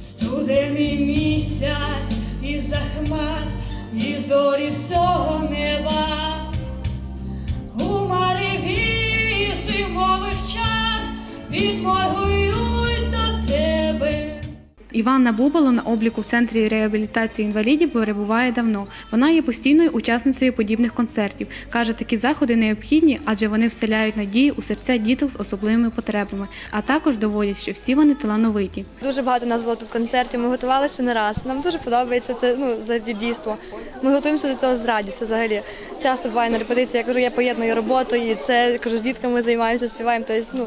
Студений місяць і за хмар, і зорі всього неба. У мареві зимових чар відморгує. Іванна Бубало на обліку в центрі реабілітації інвалідів перебуває давно. Вона є постійною учасницею подібних концертів. Каже, такі заходи необхідні, адже вони вселяють надії у серця діток з особливими потребами, а також доводять, що всі вони талановиті. Дуже багато у нас було тут концертів. Ми готувалися не раз. Нам дуже подобається це ну за дійство. Ми готуємося до цього з радістю. Взагалі часто буває на репетиції. Я кажу, я поєдную роботу і це кажу, з дітками займаємося, співаємо. Тобто, ну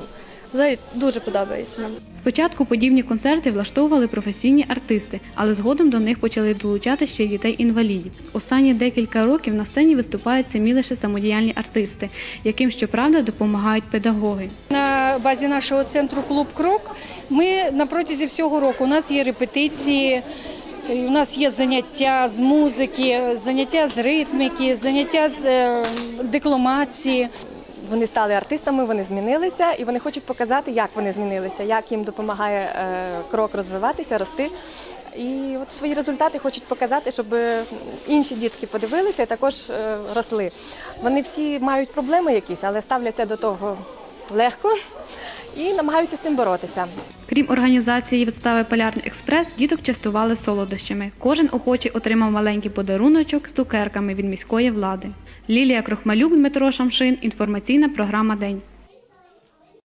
взагалі дуже подобається нам. Спочатку подібні концерти влаштовували професійні артисти, але згодом до них почали долучати ще й дітей-інвалідів. Останні декілька років на сцені виступають самі лише самодіяльні артисти, яким щоправда допомагають педагоги. На базі нашого центру Клуб Крок ми на протязі всього року у нас є репетиції. У нас є заняття з музики, заняття з ритміки, заняття з е, декламації. Вони стали артистами, вони змінилися, і вони хочуть показати, як вони змінилися, як їм допомагає е, крок розвиватися, рости. І от свої результати хочуть показати, щоб інші дітки подивилися і також е, росли. Вони всі мають проблеми якісь, але ставляться до того легко і намагаються з тим боротися. Крім організації вистави Полярний експрес, діток частували солодощами. Кожен охочий отримав маленький подаруночок з цукерками від міської влади. Лілія Крохмалюк, Дмитро Шамшин. Інформаційна програма День.